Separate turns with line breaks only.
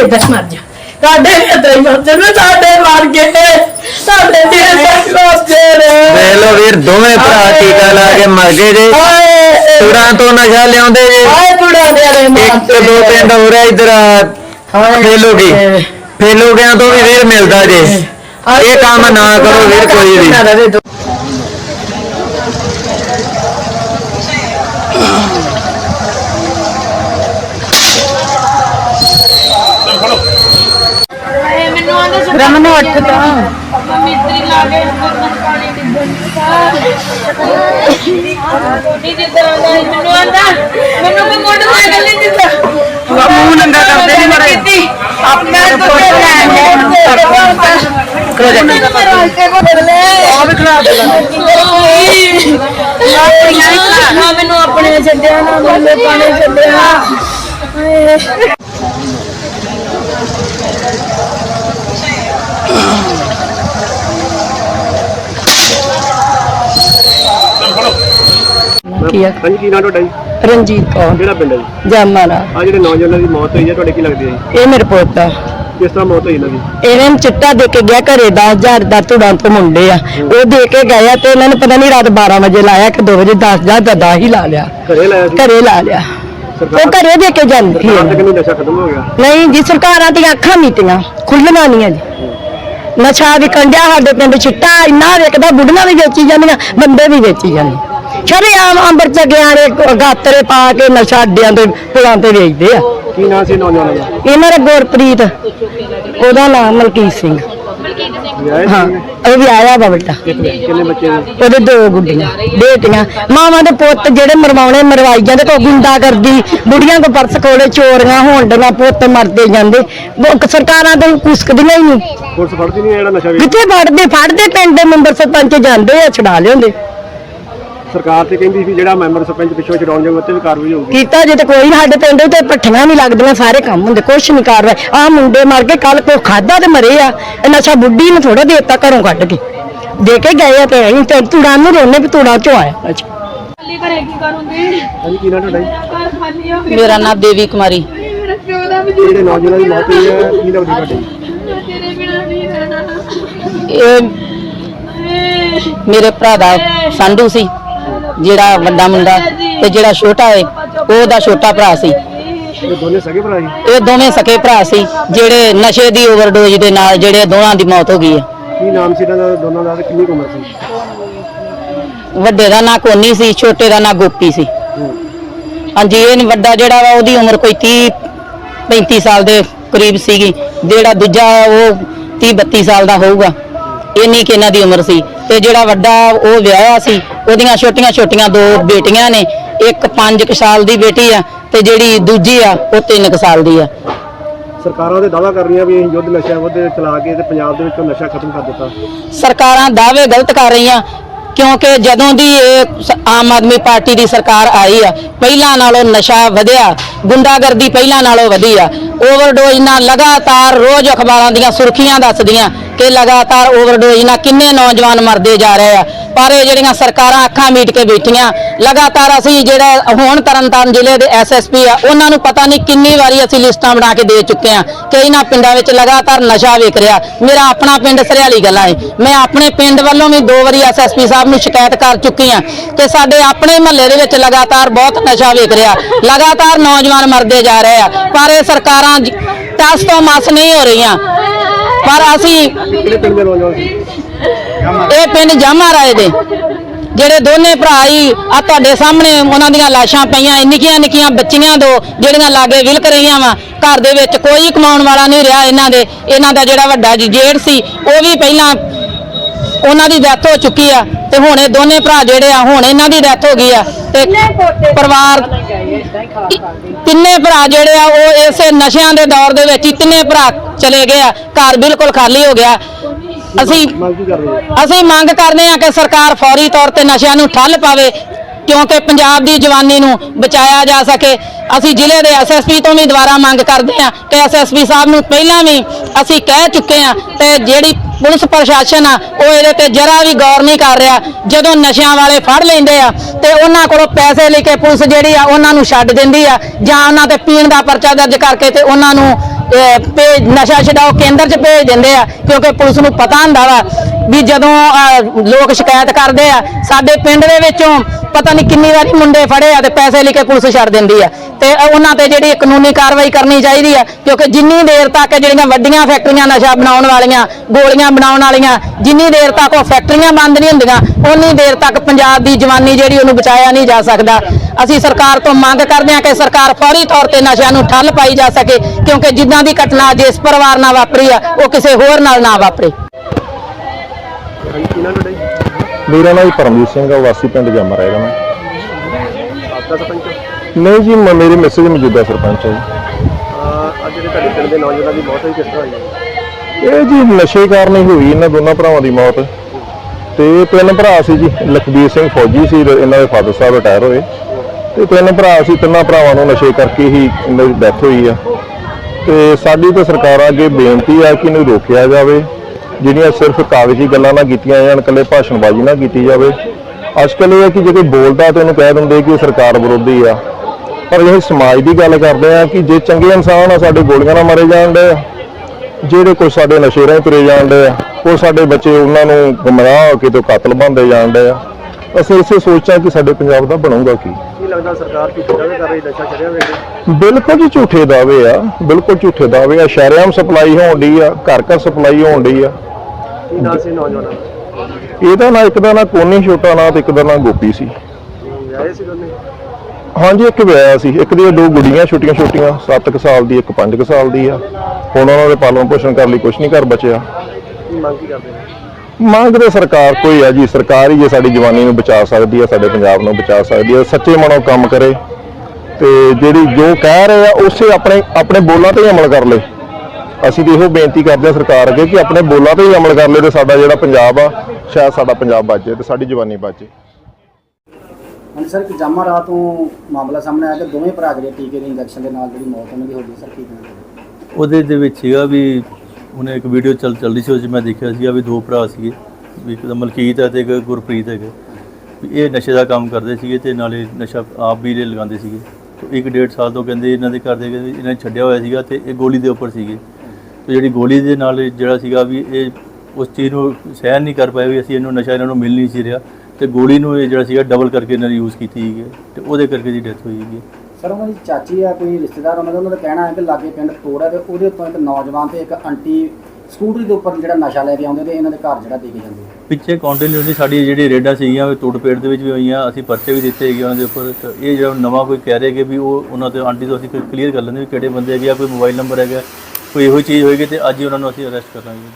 ਇੱਧਰ ਮਰ ਜਾ। ਤੁਹਾਡੇ ਵੀ ਇੱਧਰ ਹੀ ਮਰ ਜਾ ਮੈਂ ਤੁਹਾਡੇ ਮਰ ਗਏ। ਤੁਹਾਡੇ ਦਿਲ ਤੱਕ ਲੋਚੇ
ਦੇਖ
ਰੇ
ਲਓ ਵੀਰ ਦੋਵੇਂ ਭਰਾ ਟੀਕਾ ਲਾ ਕੇ ਮਰ ਗਏ ਜੇ।
ਹਾਏ।
ਤੁਰਾਂ ਤੋਂ ਨਸ਼ਾ ਲਿਆਉਂਦੇ ਜੇ।
ਹਾਏ ਤੁੜਾਲੇ ਵਾਲੇ
ਇੱਕ ਦੋ ਪਿੰਡ ਹੋ ਰਿਹਾ ਇਧਰ ਫੇਲੋ ਕੀ ਫੇਲੋ ਗਿਆ ਤੋਂ ਵੀ ਵੀਰ ਮਿਲਦਾ ਜੇ। ਇਹ ਕੰਮ ਨਾ ਕਰੋ ਵੀਰ ਕੋਈ ਵੀ
ਮੈਨੂੰ ਆਂਦਾ
ਰਮਨ ਉੱਠ ਤਾਂ।
ਮਿਸਤਰੀ ਲਾ ਕੇ ਅੰਦਰ ਪਾਣੀ ਡਿੱਗਣ ਨਹੀਂ ਦਿੱਤਾ ਮੈਨੂੰ ਆਂਦਾ ਮੈਨੂੰ ਕੋਈ ਮੋਟਰਸਾਈਕਲ ਨਹੀਂ ਦਿੱਤਾ
ਮੂੰਹ ਨੰਗਾ ਕਰਦੇ ਨਹੀਂ ਮਰੇ ਆਪਣਾ ਤੋਂ
ਆ ਵੀ ਖਲਾ ਦੇ ਨਾ ਮੈਨੂੰ ਆਪਣੇ ਛੱਡਿਆ ਨਾ ਮੈਨੂੰ ਪਾਣੇ ਛੱਡਿਆ
ਕੀ ਆ?
ਹਾਂਜੀ ਕੀ ਨਾਂ ਤੁਹਾਡਾ ਜੀ?
ਰਣਜੀਤ ਕੌਰ।
ਕਿਹੜਾ ਪਿੰਡ ਹੈ ਜੀ?
ਜਾਮਾਰਾ
ਆ ਜਿਹੜੇ ਨੌਜਵਾਨਾਂ ਦੀ ਮੌਤ ਹੋਈ ਹੈ ਤੁਹਾਡੇ ਕੀ ਲੱਗਦੀ ਹੈ ਜੀ?
ਇਹ ਮੇਰੇ ਪੁੱਤ ਆ।
ਕਿਸ ਤਰ੍ਹਾਂ ਮੌਤ ਹੋਈ ਇਹਨਾਂ ਦੀ?
ਇਹਨਾਂ ਨੂੰ ਚਿੱਟਾ ਦੇ ਕੇ ਗਿਆ ਘਰੇ 10000 ਦਾ ਤੁੜਾਂ ਤੋਂ ਮੁੰਡੇ ਆ। ਉਹ ਦੇ ਕੇ ਗਏ ਆ ਤੇ ਇਹਨਾਂ ਨੇ ਪਤਾ ਨਹੀਂ ਰਾਤ 12 ਵਜੇ ਲਾਇਆ ਕਿ 2 ਵਜੇ 10000 ਦਾ ਦਾ ਹੀ ਲਾ ਲਿਆ।
ਘਰੇ ਲਾਇਆ ਸੀ?
ਘਰੇ ਲਾ ਲਿਆ। ਉਹ ਘਰੇ ਦੇ ਕੇ ਜਾਂਦੇ
ਸਰਕਾਰ। ਤੱਕ ਨਹੀਂ ਨਸ਼ਾ ਖਤਮ ਹੋ ਗਿਆ?
ਨਹੀਂ ਜੀ ਸਰਕਾਰਾਂ ਦੀਆਂ ਅੱਖਾਂ ਮੀਟੀਆਂ ਖੁੱਲ੍ਹੀਆਂ ਨਹੀਂ ਜੀ ਨਸ਼ਾ ਵਿਕਣ ਡਿਆ ਸਾਡੇ ਪਿੰਡ ਚਿੱਟਾ ਇੰਨਾ ਵਿਕਦਾ ਬੁੱਢੀਆਂ ਵੀ ਵੇਚੀ ਜਾਂਦੀਆਂ ਬੰਦੇ ਵੀ ਵੇਚੀ ਜਾਂਦੇ। ਸ਼ਰੇਆਮ ਅੰਬਰ ਚ ਗਿਆਰੇ ਗਾਤਰੇ ਪਾ ਕੇ ਨਸ਼ਾ ਅੱਡਿਆਂ ਤੇ ਪੁਲਾਂ ਤੇ ਵੇਚਦੇ ਆ।
ਕੀ ਨਾਂ ਸੀ ਨੌਜਵਾਨਾਂ ਦਾ?
ਇਹਨਾਂ ਦਾ ਗੁਰਪ੍ਰੀਤ ਉਹਦਾ ਨਾਮ ਮਲਕੀਤ ਸਿੰਘ।
ਵਿਆਹ
ਹਾਂ ਉਹ ਵੀ ਆਇਆ ਵਾ ਬੇਟਾ।
ਕਿੰਨੇ ਬੱਚੇ ਨੇ?
ਉਹਦੇ ਦੋ ਗੁੱਡੀਆਂ ਬੇਟੀਆਂ। ਮਾਵਾਂ ਦੇ ਪੁੱਤ ਜਿਹੜੇ ਮਰਵਾਉਣੇ ਮਰਵਾਈ ਜਾਂਦੇ ਕੋ ਗੁੰਡਾ ਕਰਦੀ। ਬੁੜੀਆਂ ਕੋ ਪਰਸ ਕੋਲੇ ਚੋਰੀਆਂ ਹੋਣ ਡੀਆਂ ਪੁੱਤ ਮਰਦੇ ਜਾਂਦੇ। ਉਹ ਸਰਕਾਰਾਂ ਤੇ ਕੁਸਕਦੀਆਂ ਹੀ ਨਹੀਂ।
ਪੁਲਿਸ ਫੜਦੀ ਨਹੀਂ ਜਿਹੜਾ ਨਸ਼ਾ ਵੇਚ
ਕਿੱਥੇ ਫੜਦੇ? ਫੜਦੇ ਪਿੰਡ ਦੇ ਮੈਂਬਰ ਸਰਪੰਚ ਜਾਂਦੇ ਆ ਛਡਾ ਲਿਆਉਂਦੇ।
ਸਰਕਾਰ ਤੇ ਕਹਿੰਦੀ ਸੀ ਜਿਹੜਾ ਮੈਂਬਰ ਸਰਪੰਚ ਪਿੱਛੋਂ ਛਡਾਉਣ ਜਾਊਗਾ ਉੱਤੇ ਵੀ ਕਾਰਵਾਈ ਹੋਊਗੀ।
ਕੀਤਾ ਜੇ ਤੇ ਕੋਈ ਸਾਡੇ ਪਿੰਡ ਤੇ ਪੱਠੀਆਂ ਨਹੀਂ ਲੱਗਦੀਆਂ ਸਾਰੇ ਕੰਮ ਹੁੰਦੇ ਕੁਛ ਨਹੀਂ ਕਾਰਵਾਈ। ਆ ਮੁੰਡੇ ਮਰ ਕੇ ਕੱਲ ਕੋ ਖਾਦਾ ਤੇ ਮਰੇ ਆ ਇਹ ਨਸ਼ਾ ਬੁੱਢੀ ਨੂੰ ਥੋੜਾ ਦੇਤਾ ਘਰੋਂ ਕੱਢ ਕੇ। ਦੇ ਕੇ ਗਏ ਆ ਤੇ ਅਸੀਂ ਤੇ ਤੁੜਾਂ ਨੂੰ ਰੋਨੇ ਵੀ ਤੁੜਾਂ ਚੋਂ ਆਇਆ। ਅੱਛਾ।
ਖਾਲੀ ਘਰੇ ਕੀ ਕਰੂੰਗੀ
ਹਾਂਜੀ ਕੀ ਨਾਂ ਤੁਹਾਡਾ ਜੀ?
ਘਰ ਖਾਲੀ ਹੋ ਗਿਆ
ਮੇਰਾ ਨਾਮ ਦੇਵੀ ਕੁਮਾਰੀ।
ਮੇਰਾ ਪਿਓ ਦਾ ਵੀ
ਜਿਹੜੇ ਨੌਜਵਾਨਾਂ ਦੀ ਮੌਤ ਹੋਈ ਹੈ ਕੀ ਲੱਗਦੀ ਤੁਹਾਡੇ
ਤੇਰੇ ਬਿਨਾਂ ਨਹੀਂ ਰਹਿਣਾ।
ਇਹ ਮੇਰੇ ਭਰਾ ਦਾ ਸੰਧੂ ਸੀ। ਜਿਹੜਾ ਵੱਡਾ ਮੁੰਡਾ ਤੇ ਜਿਹੜਾ ਛੋਟਾ ਹੈ ਉਹਦਾ ਛੋਟਾ ਭਰਾ ਸੀ।
ਇਹ ਦੋਨੇ ਸਗੇ ਭਰਾ ਜੀ
ਇਹ ਦੋਵੇਂ ਸਕੇ ਭਰਾ ਸੀ ਜਿਹੜੇ ਨਸ਼ੇ ਦੀ ਓਵਰਡੋਜ਼ ਦੇ ਨਾਲ ਜਿਹੜੇ ਦੋਵਾਂ ਦੀ ਮੌਤ ਹੋ ਗਈ ਹੈ
ਕੀ ਨਾਮ ਸੀ ਇਹਨਾਂ ਦਾ? ਦੋਨਾਂ ਦਾ ਤੇ ਕਿੰਨੀ ਕੁ ਉਮਰ ਸੀ?
ਵੱਡੇ ਦਾ ਨਾਂ ਕੋਨੀ ਸੀ ਛੋਟੇ ਦਾ ਨਾਂ ਗੋਪੀ ਸੀ। ਹਾਂਜੀ ਇਹ ਵੱਡਾ ਜਿਹੜਾ ਵਾ ਉਹਦੀ ਉਮਰ ਕੋਈ 30 35 ਸਾਲ ਦੇ ਕਰੀਬ ਸੀਗੀ। ਜਿਹੜਾ ਦੂਜਾ ਉਹ 30 32 ਸਾਲ ਦਾ ਹੋਊਗਾ। ਇੰਨੀ ਕਿ ਇਹਨਾਂ ਦੀ ਉਮਰ ਸੀ। ਤੇ ਜਿਹੜਾ ਵੱਡਾ ਉਹ ਵਿਆਹਿਆ ਸੀ ਉਹਦੀਆਂ ਛੋਟੀਆਂ ਛੋਟੀਆਂ ਦੋ ਬੇਟੀਆਂ ਨੇ। ਇੱਕ 5 ਸਾਲ ਦੀ ਬੇਟੀ ਆ ਤੇ ਜਿਹੜੀ ਦੂਜੀ ਆ ਉਹ 3 ਸਾਲ ਦੀ ਆ।
ਸਰਕਾਰਾਂ ਦੇ ਦਾਅਵਾ ਕਰ ਰਹੀਆਂ ਵੀ ਅਸੀਂ ਯੁੱਧ ਨਸ਼ਾ ਵਿਰੁੱਧ ਚਲਾ ਕੇ ਤੇ ਪੰਜਾਬ ਦੇ ਵਿੱਚੋਂ ਨਸ਼ਾ ਖਤਮ ਕਰ ਦਿੱਤਾ।
ਸਰਕਾਰਾਂ ਦਾਅਵੇ ਗਲਤ ਕਰ ਰਹੀਆਂ। ਕਿਉਂਕਿ ਜਦੋਂ ਦੀ ਇਹ ਸ- ਆਮ ਆਦਮੀ ਪਾਰਟੀ ਦੀ ਸਰਕਾਰ ਆਈ ਆ, ਪਹਿਲਾਂ ਨਾਲੋਂ ਨਸ਼ਾ ਵਧਿਆ, ਗੁੰਡਾਗਰਦੀ ਪਹਿਲਾਂ ਨਾਲੋਂ ਵਧੀ ਆ ਓਵਰਡੋਜ਼ ਨਾਲ ਲਗਾਤਾਰ ਰੋਜ਼ ਅਖਬਾਰਾਂ ਦੀਆਂ ਸੁਰਖੀਆਂ ਦੱਸਦੀਆਂ ਕਿ ਲਗਾਤਾਰ ਓਵਰਡੋਜ਼ ਨਾਲ ਕਿੰਨੇ ਨੌਜਵਾਨ ਮਰਦੇ ਜਾ ਰਹੇ ਆ। ਪਰ ਇਹ ਜਿਹੜੀਆਂ ਸਰਕਾਰਾਂ ਅੱਖਾਂ ਮੀਟ ਕੇ ਬੈਠੀਆਂ, ਲਗਾਤਾਰ ਅਸੀਂ ਜਿਹੜਾ ਹੁਣ ਤਰਨਤਾਰਨ ਜ਼ਿਲ੍ਹੇ ਦੇ ਐਸਐਸਪੀ ਆ, ਉਹਨਾਂ ਨੂੰ ਪਤਾ ਨਹੀਂ ਕਿੰਨੀ ਵਾਰੀ ਅਸੀਂ ਲਿਸਟਾਂ ਬਣਾ ਕੇ ਦੇ ਚੁੱਕੇ ਆ ਕਿ ਇਹਨਾਂ ਪਿੰਡਾਂ ਵਿੱਚ ਲਗਾਤਾਰ ਨਸ਼ਾ ਵੇਖ ਰਿਹਾ। ਮੇਰਾ ਆਪਣਾ ਪਿੰਡ ਸਰਿਆਲੀ ਗੱਲਾਂ ਹੈ ਮੈਂ ਆਪਣੇ ਪਿੰਡ ਵੱਲੋਂ ਵੀ ਦੋ ਵਾਰੀ ਐਸਐਸਪੀ ਸਾਹਿਬ ਨੂੰ ਸ਼ਿਕਾਇਤ ਕਰ ਚੁੱਕੀ ਆ ਕਿ ਸਾਡੇ ਆਪਣੇ ਮਹੱਲੇ ਦੇ ਵਿੱਚ ਲਗਾਤਾਰ ਬਹੁਤ ਨਸ਼ਾ ਵੇਖ ਰਿਹਾ। ਲਗਾਤਾਰ ਨੌਜਵਾਨ ਮਰਦੇ ਜਾ ਰਹੇ ਆ। ਪਰ ਇਹ ਸਰਕਾਰਾਂ ਜ- ਟਸ ਤੋਂ ਮਸ ਨਹੀਂ ਹੋ ਰਹੀਆਂ। ਪਰ ਅਸੀਂ ਇਹ ਪਿੰਡ ਜਾਮਾ ਰਾਏ ਦੇ। ਜਿਹੜੇ ਦੋਨੇ ਭਰਾ ਹੀ ਆ ਤੁਹਾਡੇ ਸਾਹਮਣੇ ਉਹਨਾਂ ਦੀਆਂ ਲਾਸ਼ਾਂ ਪਈਆਂ। ਨਿੱਕੀਆਂ ਨਿੱਕੀਆਂ ਬੱਚੀਆਂ ਦੋ ਜਿਹੜੀਆਂ ਲਾਗੇ ਵਿਲਕ ਰਹੀਆਂ ਵਾ। ਘਰ ਦੇ ਵਿੱਚ ਕੋਈ ਕਮਾਉਣ ਵਾਲਾ ਨਹੀਂ ਰਿਹਾ ਇਹਨਾਂ ਦੇ। ਇਹਨਾਂ ਦਾ ਜਿਹੜਾ ਵੱਡਾ ਜੀ ਜੇਠ ਸੀ ਉਹ ਵੀ ਪਹਿਲਾਂ ਉਹਨਾਂ ਦੀ ਡੈਥ ਹੋ ਚੁੱਕੀ ਆ ਤੇ ਹੁਣ ਇਹ ਦੋਨੇ ਭਰਾ ਜਿਹੜੇ ਆ ਹੁਣ ਇਹਨਾਂ ਦੀ ਡੈਥ ਹੋ ਗਈ ਆ ਤੇ ਪਰਿਵਾਰ ਤਿੰਨੇ ਭਰਾ ਜਿਹੜੇ ਆ ਉਹ ਇਸੇ ਨਸ਼ਿਆਂ ਦੇ ਦੌਰ ਦੇ ਵਿੱਚ ਹੀ ਤਿੰਨੇ ਭਰਾ ਚਲੇ ਗਏ ਆ ਘਰ ਬਿਲਕੁਲ ਖਾਲੀ ਹੋ ਗਿਆ। ਅਸੀਂ ਅਸੀਂ ਮੰਗ ਕਰਦੇ ਹਾਂ ਕਿ ਸਰਕਾਰ ਫੌਰੀ ਤੌਰ ਤੇ ਨਸ਼ਿਆਂ ਨੂੰ ਠੱਲ ਪਾਵੇ ਕਿਉਂਕਿ ਪੰਜਾਬ ਦੀ ਜਵਾਨੀ ਨੂੰ ਬਚਾਇਆ ਜਾ ਸਕੇ। ਅਸੀਂ ਜ਼ਿਲ੍ਹੇ ਦੇ ਐਸਐਸਪੀ ਤੋਂ ਵੀ ਦੁਬਾਰਾ ਮੰਗ ਕਰਦੇ ਹਾਂ ਕਿ ਐਸਐਸਪੀ ਸਾਹਿਬ ਨੂੰ ਪਹਿਲਾਂ ਵੀ ਅਸੀਂ ਕਹਿ ਚੁੱਕੇ ਹਾਂ ਤੇ ਜਿਹੜੀ ਪੁਲਿਸ ਪ੍ਰਸ਼ਾਸਨ ਆ, ਉਹ ਇਹਦੇ ਤੇ ਜਰਾ ਵੀ ਗੌਰ ਨਹੀਂ ਕਰ ਰਿਹਾ। ਜਦੋਂ ਨਸ਼ਿਆਂ ਵਾਲੇ ਫੜ ਲੈਂਦੇ ਆ, ਤੇ ਉਹਨਾਂ ਕੋਲੋਂ ਪੈਸੇ ਲੈ ਕੇ ਪੁਲਿਸ ਜਿਹੜੀ ਆ, ਉਹਨਾਂ ਨੂੰ ਛੱਡ ਦਿੰਦੀ ਆ, ਜਾਂ ਉਹਨਾਂ ਤੇ ਪੀਣ ਦਾ ਪਰਚਾ ਦਰਜ ਕਰਕੇ ਤੇ ਉਹਨਾਂ ਨੂੰ ਭੇਜ, ਨਸ਼ਾ ਛਡਾਓ ਕੇਂਦਰ 'ਚ ਭੇਜ ਦਿੰਦੇ ਆ, ਕਿਉਂਕਿ ਪੁਲਿਸ ਨੂੰ ਪਤਾ ਹੁੰਦਾ ਵਾ ਵੀ ਜਦੋਂ ਲੋਕ ਸ਼ਿਕਾਇਤ ਕਰਦੇ ਆ, ਸਾਡੇ ਪਿੰਡ ਦੇ ਵਿੱਚੋਂ ਪਤਾ ਨਹੀਂ ਕਿੰਨੀ ਵਾਰੀ ਮੁੰਡੇ ਫੜੇ ਆ ਤੇ ਪੈਸੇ ਲੈ ਕੇ ਪੁਲਿਸ ਛੱਡ ਦਿੰਦੀ ਆ। ਤੇ ਉਹਨਾਂ ਤੇ ਜਿਹੜੀ ਕਾਨੂੰਨੀ ਕਾਰਵਾਈ ਕਰਨੀ ਚਾਹੀਦੀ ਆ, ਕਿਉਂਕਿ ਜਿੰਨੀ ਦੇਰ ਤੱਕ ਜਿਹੜੀਆਂ ਵੱਡੀਆਂ ਫੈਕਟਰੀਆਂ ਨਸ਼ਾ ਬਣਾਉਣ ਵਾਲੀਆਂ, ਗੋਲੀਆਂ ਬਣਾਉਣ ਵਾਲੀਆਂ, ਜਿੰਨੀ ਦੇਰ ਤੱਕ ਉਹ ਫੈਕਟਰੀਆਂ ਬੰਦ ਨਹੀਂ ਹੁੰਦੀਆਂ ਉਨੀ ਦੇਰ ਤੱਕ ਪੰਜਾਬ ਦੀ ਜਵਾਨੀ ਜਿਹੜੀ ਉਹਨੂੰ ਬਚਾਇਆ ਨਹੀਂ ਜਾ ਸਕਦਾ। ਅਸੀਂ ਸਰਕਾਰ ਤੋਂ ਮੰਗ ਕਰਦੇ ਹਾਂ ਕਿ ਸਰਕਾਰ ਫੌਰੀ ਤੌਰ ਤੇ ਨਸ਼ਿਆਂ ਨੂੰ ਠੱਲ ਪਾਈ ਜਾ ਸਕੇ, ਕਿਉਂਕਿ ਜਿੱਦਾਂ ਦੀ ਘਟਨਾ ਜਿਸ ਪਰਿਵਾਰ ਨਾਲ ਵਾਪਰੀ ਆ, ਉਹ ਕਿਸੇ ਹੋਰ ਨਾਲ ਨਾ ਵਾਪਰੇ
ਹਾਂਜੀ ਕਿਹਨਾਂ ਤੁਹਾਡਾ ਜੀ
ਮੇਰਾ ਨਾਮ ਪਰਮਜੀਤ ਸਿੰਘ ਆ ਵਾਸੀ ਪਿੰਡ ਜਾਮਾ ਰਹੇਗਾ ਮੈਂ।
ਆਪਦਾ ਸਰਪੰਚ
ਨਹੀਂ ਜੀ ਮ- ਮੇਰੀ ਮੈਸੇਜ ਮੌਜੂਦਾ ਸਰਪੰਚ ਹੈ
ਅਹ ਅੱਜ ਜਿਹੜੇ ਤੁਹਾਡੇ ਪਿੰਡ ਦੇ ਨੌਜਵਾਨਾਂ ਦੀ ਮੌਤ ਹੋਈ ਕਿਸ ਤਰ੍ਹਾਂ ਹੋਈ ਹੈ।
ਜੀ ਇਹ ਜੀ ਨਸ਼ੇ ਕਾਰਨ ਹੀ ਹੋਈ ਇਹਨਾਂ ਦੋਨਾਂ ਭਰਾਵਾਂ ਦੀ ਮੌਤ। ਤੇ ਤਿੰਨ ਭਰਾ ਸੀ ਜੀ ਲਖਬੀਰ ਸਿੰਘ ਫੌਜੀ ਸੀ ਤੇ ਇਹਨਾਂ ਦੇ ਫਾਦਰ ਸਾਹਿਬ ਰਿਟਾਇਰ ਹੋਏ। ਤੇ ਤਿੰਨ ਭਰਾ ਸੀ ਤਿੰਨਾਂ ਭਰਾਵਾਂ ਨੂੰ ਨਸ਼ੇ ਕਰਕੇ ਹੀ ਇਹਨਾਂ ਦੀ ਡੈਥ ਹੋਈ ਆ। ਤੇ ਸਾਡੀ ਤਾਂ ਸਰਕਾਰਾਂ ਅੱਗੇ ਬੇਨਤੀ ਆ ਕਿ ਇਹਨੂੰ ਰੋਕਿਆ ਜਾਵੇ। ਜਿਹੜੀਆਂ ਸਿਰਫ ਕਾਗਜ਼ੀ ਗੱਲਾਂ ਨਾ ਕੀਤੀਆਂ ਜਾਣ ਇਕੱਲੇ ਭਾਸ਼ਣਬਾਜ਼ੀ ਨਾ ਕੀਤੀ ਜਾਵੇ ਅੱਜਕੱਲ ਇਹ ਹੈ ਕਿ ਜੇ ਕੋਈ ਬੋਲਦਾ ਤੇ ਉਹਨੂੰ ਕਹਿ ਦਿੰਦੇ ਕਿ ਇਹ ਸਰਕਾਰ ਵਿਰੋਧੀ ਆ। ਪਰ ਇਹ ਸਮਾਜ ਦੀ ਗੱਲ ਕਰਦੇ ਆ ਕਿ ਜੇ ਚੰਗੇ ਇਨਸਾਨ ਆ ਸਾਡੇ ਗੋਲੀਆਂ ਨਾਲ ਮਾਰੇ ਜਾਣ ਦੇ ਆ। ਜਿਹੜੇ ਕੋਈ ਸਾਡੇ ਨਸ਼ੇ ਰਾਹੀਂ ਤੁਰੇ ਜਾਂਦੇ ਆ ਉਹ ਸਾਡੇ ਬੱਚੇ ਉਹਨਾਂ ਨੂੰ ਗੁੰਮਰਾਹ ਹੋ ਕੇ ਤੇ ਕਾਤਲ ਬਣਦੇ ਜਾਂਦੇ ਆ। ਅਸੀਂ ਇਸੇ ਸੋਚਾਂ ਕਿ ਸਾਡੇ ਪੰਜਾਬ ਦਾ ਬਣੂਗਾ ਕੀ।
ਕੀ ਲੱਗਦਾ ਸਰਕਾਰ ਕੀ ਦਾਅਵੇ ਕਰ ਰਹੀ ਨਸ਼ਾ ਛੜਿਆ ਵੇਲੇ
ਬਿਲਕੁਲ ਜੀ ਝੂਠੇ ਦਾਅਵੇ ਆ ਬਿਲਕੁਲ ਝੂਠੇ ਦਾਅਵੇ ਆ। ਸ਼ਰੇਆਮ ਸਪਲਾਈ ਹੋਣ ਡਈ ਆ ਘਰ ਘਰ ਸਪਲਾਈ ਹੋਣ ਡਈ ਆ।
ਕੀ ਨਾਂ ਸੀ ਨੌਜਵਾਨਾਂ ਦਾ?
ਇਹਦਾ ਨਾਂ ਇੱਕ ਦਾ ਨਾਂ ਕੋਨੀ ਛੋਟਾ ਨਾਂ ਤੇ ਇੱਕ ਦਾ ਨਾਂ ਗੋਪੀ ਸੀ।
ਵਿਆਹੇ ਸੀ ਦੋਨੇ?
ਹਾਂਜੀ ਇੱਕ ਵਿਆਹ ਸੀ। ਇੱਕ ਦੀਆਂ ਦੋ ਗੁੱਡੀਆਂ ਛੋਟੀਆਂ ਛੋਟੀਆਂ 7 ਸਾਲ ਦੀ ਇੱਕ 5 ਸਾਲ ਦੀ ਆ। ਹੁਣ ਉਹਨਾਂ ਦੇ ਪਾਲਣ ਪੋਸ਼ਣ ਕਰਨ ਲਈ ਕੁਝ ਨਹੀਂ ਘਰ ਬਚਿਆ।
ਕੀ ਮੰਗ ਕੀ ਕਰਦੇ ਨੇ?
ਮੰਗ ਤੇ ਸਰਕਾਰ ਕੋਈ ਆ ਜੀ। ਸਰਕਾਰ ਹੀ ਜੇ ਸਾਡੀ ਜਵਾਨੀ ਨੂੰ ਬਚਾ ਸਕਦੀ ਆ ਸਾਡੇ ਪੰਜਾਬ ਨੂੰ ਬਚਾ ਸਕਦੀ ਆ ਸੱਚੇ ਮਨੋਂ ਕੰਮ ਕਰੇ। ਤੇ ਜਿਹੜੀ ਜੋ ਕਹਿ ਰਹੇ ਆ ਉਸੇ ਆਪਣੇ ਆਪਣੇ ਬੋਲਾਂ ਤੇ ਹੀ ਅਮਲ ਕਰ ਲੇ। ਅਸੀਂ ਤੇ ਇਹੋ ਬੇਨਤੀ ਕਰਦੇ ਆ ਸਰਕਾਰ ਅੱਗੇ ਕਿ ਆਪਣੇ ਬੋਲਾਂ ਤੇ ਹੀ ਅਮਲ ਕਰ ਲੇ ਤੇ ਸਾਡਾ ਜਿਹੜਾ ਪੰਜਾਬ ਆ ਸ਼ਾਇਦ ਸਾਡਾ ਪੰਜਾਬ ਬਚ ਤੇ ਸਾਡੀ ਜਵਾਨੀ ਬਚ
ਹਾਂਜੀ ਸਰ ਇੱਕ ਜਾਮਾ ਰਾਤ ਤੋਂ ਮਾਮਲਾ ਸਾਹਮਣੇ ਆਇਆ ਕਿ ਦੋਵੇਂ ਭਰਾ ਜਿਹੜੇ ਟੀਕੇ ਦੇ ਇੰਜੈਕਸ਼ਨ ਦੇ ਨਾਲ ਜਿਹੜੀ ਮੌਤ ਉਹਨਾਂ ਦੀ ਹੋ ਗਈ ਸਰ ਕੀ ਕਹਿਣਾ
ਉਹਦੇ ਦੇ ਵਿੱਚ ਸੀਗਾ ਵੀ ਉਹਨੇ ਇੱਕ ਵੀਡੀਓ ਚੱਲ ਚੱਲ ਰਹੀ ਸੀ ਉਹ 'ਚ ਮੈਂ ਦੇਖਿਆ ਸੀਗਾ ਵੀ ਦੋ ਭਰਾ ਸੀਗੇ ਵੀ ਇੱਕ ਤਾਂ ਮਲਕੀਤ ਹੈ ਤੇ ਇੱਕ ਗੁਰਪ੍ਰੀਤ ਹੈਗਾ। ਵੀ ਇਹ ਨਸ਼ੇ ਦਾ ਕੰਮ ਕਰਦੇ ਸੀਗੇ ਤੇ ਨਾਲੇ ਨਸ਼ਾ ਆਪ ਵੀ ਇਹ ਲਗਾਉਂਦੇ ਸੀਗੇ। ਤੇ ਇੱਕ ਡੇਢ ਸਾਲ ਤੋਂ ਕਹਿੰਦੇ ਇਹਨਾਂ ਦੇ ਘਰ ਦੇ ਕਹਿੰਦੇ ਇਹਨਾਂ ਨੇ ਛੱਡਿਆ ਹੋਇਆ ਸੀਗਾ ਤੇ ਇਹ ਗੋਲੀ ਦੇ ਉੱਪਰ ਸੀਗੇ। ਤੇ ਜਿਹੜੀ ਗੋਲੀ ਦੇ ਨਾਲ ਜਿਹੜਾ ਸੀਗਾ ਵੀ ਇਹ ਉਸ ਚੀਜ਼ ਨੂੰ ਸਹਿਨ ਨਹੀਂ ਕਰ ਪਾਏ ਵੀ ਅਸੀਂ ਇਹਨੂੰ ਨਸ਼ਾ ਇਹਨਾਂ ਨੂੰ ਮਿਲ ਨਹੀਂ ਸੀ ਰਿਹਾ। ਤੇ ਗੋਲੀ ਨੂੰ ਇਹ ਜਿਹੜਾ ਸੀਗਾ ਡਬਲ ਕਰਕੇ ਇਹਨਾਂ ਨੇ ਯੂਜ਼ ਕੀਤੀ ਸੀਗੀ। ਤੇ ਉਹਦੇ ਕਰਕੇ ਦੀ ਡੈਥ ਹੋਈ ਸੀਗੀ।
ਸਰ ਉਹਨਾਂ ਦੀ ਚਾਚੀ ਆ ਕੋਈ ਰਿਸ਼ਤੇਦਾਰ ਉਹਨਾਂ ਦਾ ਉਹਨਾਂ ਦਾ ਕਹਿਣਾ ਹੈ ਕਿ ਲਾਗੇ ਪਿੰਡ ਤੋੜ ਹੈ ਤੇ ਉਹਦੇ ਉੱਤੋਂ ਇੱਕ ਨੌਜਵਾਨ ਤੇ ਇੱਕ ਆਂਟੀ ਸਕੂਟਰੀ ਦੇ ਉੱਪਰ ਜਿਹੜਾ ਨਸ਼ਾ ਲੈ ਕੇ ਆਉਂਦੇ ਤੇ ਇਹਨਾਂ ਦੇ ਘਰ ਜਿਹੜਾ ਦੇ ਕੇ ਜਾਂਦੇ
ਪਿੱਛੇ ਕੰਟੀਨਿਊਟੀ ਸਾਡੀ ਜਿਹੜੀ ਰੇਡਾਂ ਸੀਗੀਆਂ ਉਹ ਤੋੜਪੇੜ ਦੇ ਵਿੱਚ ਵੀ ਹੋਈਆਂ ਅਸੀਂ ਪਰਚੇ ਵੀ ਦਿੱਤੇ ਹੈਗੇ ਉਹਨਾਂ ਦੇ ਉੱਪਰ। ਤਾਂ ਇਹ ਜਿਹੜਾ ਨਵਾਂ ਕੋਈ ਕਹਿ ਰਿਹਾ ਕਿ ਵੀ ਉਹ ਉਹਨਾਂ ਤੇ ਆਂਟੀ ਤੋਂ ਅਸੀਂ ਕਲੀਅਰ ਕਰ ਲੈਂਦੇ ਵੀ ਕਿਹੜੇ ਬੰਦੇ ਹੈਗੇ ਆ ਕੋਈ ਮੋਬਾਈਲ ਨੰਬਰ ਹੈਗਾ। ਕੋਈ ਇਹੋ ਚੀਜ਼ ਹੋਏਗੀ ਤੇ ਅੱਜ ਹੀ ਉਹਨਾਂ ਨੂੰ ਅਸੀਂ ਅਰੈਸਟ ਕਰਾਂਗੇ।